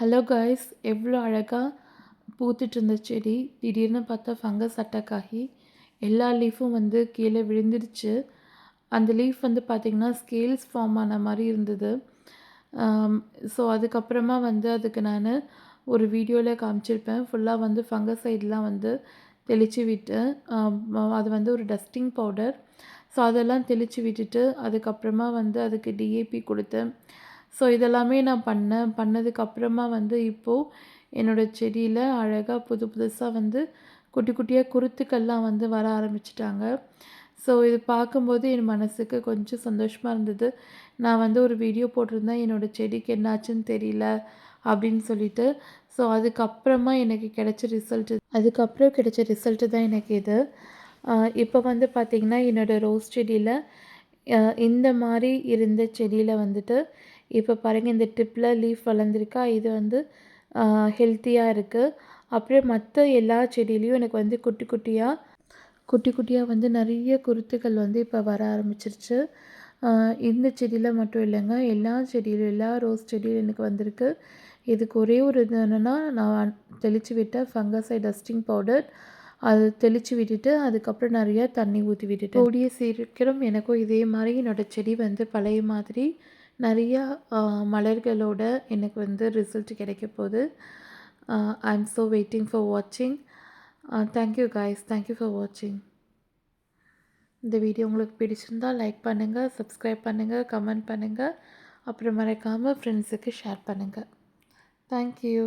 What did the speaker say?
Hello guys எவ்வளோ அழகாக பூத்துட்டு இருந்த செடி. திடீர்னு பார்த்தா ஃபங்கஸ் அட்டாக் ஆகி எல்லா லீஃபும் வந்து கீழே விழுந்துருச்சு அந்த லீஃப் வந்து பார்த்திங்கன்னா ஸ்கேல்ஸ் ஃபார்ம் ஆன மாதிரி இருந்தது. ஸோ அதுக்கப்புறமா வந்து அதுக்கு நான் ஒரு வீடியோவில் காமிச்சிருப்பேன். ஃபுல்லாக வந்து ஃபங்கஸ் சைட்லாம் வந்து தெளித்து விட்டு அது வந்து ஒரு டஸ்டிங் பவுடர் ஸோ அதெல்லாம் தெளித்து விட்டுட்டு அதுக்கப்புறமா வந்து அதுக்கு டிஏபி கொடுத்தேன் ஸோ இதெல்லாமே நான் பண்ணேன். பண்ணதுக்கப்புறமா வந்து இப்போது என்னோடய செடியில் அழகாக புது புதுசாக வந்து குட்டி குட்டியாக குருத்துக்கள்லாம் வந்து வர ஆரம்பிச்சிட்டாங்க. ஸோ இது பார்க்கும்போது என் மனசுக்கு கொஞ்சம் சந்தோஷமாக இருந்தது. நான் வந்து ஒரு வீடியோ போட்டிருந்தேன். என்னோடய செடிக்கு என்னாச்சுன்னு தெரியல அப்படின்னு சொல்லிட்டு. ஸோ அதுக்கப்புறமா எனக்கு கிடைச்ச ரிசல்ட்டு அதுக்கப்புறம் கிடைச்ச ரிசல்ட்டு தான் எனக்கு இது. இப்போ வந்து பார்த்திங்கன்னா என்னோடய ரோஸ் செடியில் இந்த மாதிரி இருந்த செடியில் வந்துட்டு இப்போ பாருங்கள் இந்த டிப்பில் லீஃப் வளர்ந்துருக்கா இது வந்து ஹெல்த்தியாக இருக்குது அப்படியே மற்ற எல்லா செடியிலையும் எனக்கு வந்து குட்டி குட்டியாக குட்டி குட்டியாக வந்து நிறைய குருத்துக்கள் வந்து இப்போ வர ஆரம்பிச்சிருச்சு. இந்த செடியில் மட்டும் இல்லைங்க எல்லா செடியிலும் எல்லா ரோஸ் செடியிலும் எனக்கு வந்திருக்கு. இதுக்கு ஒரே ஒரு இது என்னென்னா நான் தெளித்து விட்ட ஃபங்கசை டஸ்டிங் பவுடர். அது தெளித்து விட்டுட்டு அதுக்கப்புறம் நிறையா தண்ணி ஊற்றி விட்டுட்டு. கூடிய சீக்கிரம் எனக்கும் இதே மாதிரி என்னோடய செடி வந்து பழைய மாதிரி நிறையா மலர்களோட எனக்கு வந்து ரிசல்ட் கிடைக்க போகுது. I am so waiting for வாட்சிங் தேங்க்யூ காய்ஸ் தேங்க்யூ ஃபார் வாட்சிங் இந்த வீடியோ உங்களுக்கு பிடிச்சிருந்தால் லைக் பண்ணுங்கள் சப்ஸ்கிரைப் பண்ணுங்கள் கமெண்ட் பண்ணுங்கள் அப்புறம் மறக்காமல் ஃப்ரெண்ட்ஸுக்கு ஷேர் பண்ணுங்கள் தேங்க்யூ